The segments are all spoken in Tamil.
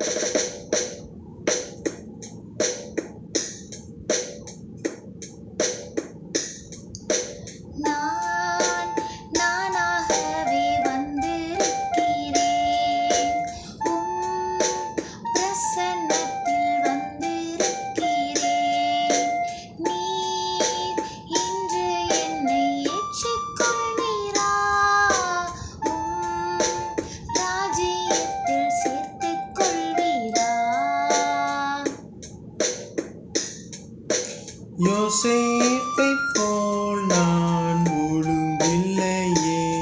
நான் யோசேப்பை போல் நான் ஒழுங்கில்லையே.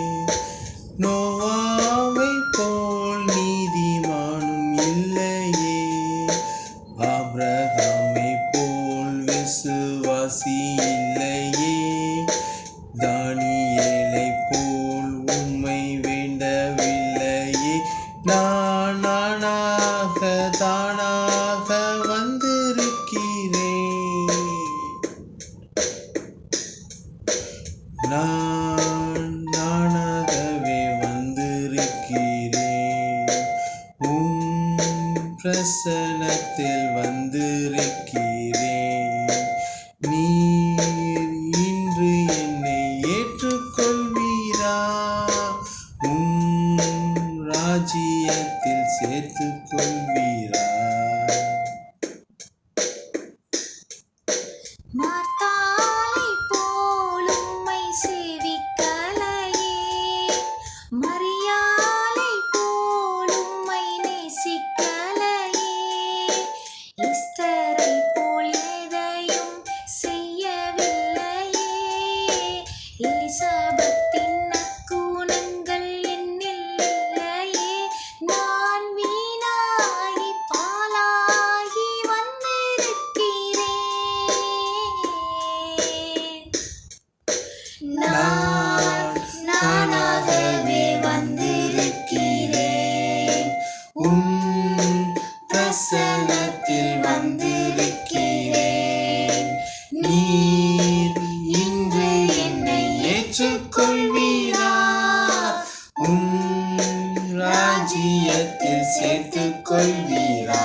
நோவாவை போல் நீதிமானும் இல்லையே. ஆபிரகாமை போல் விசுவாசி இல்லையே தானியலை போல் உண்மை வேண்டவில்லையே. நான் நானாக தானாக தரிசனத்தில் வந்திருக்கிறேன். நீர் இன்று என்னை ஏற்றுக்கொள்வீரா? உம் ராஜ்யத்தில் சேர்த்து கொள்வீரா வைக்கிறேன் நீர் இன்று என்னை ஏற்றுக்கொள்வீரா உன் ராஜ்யத்தில் சேர்த்துக் கொள்வீரா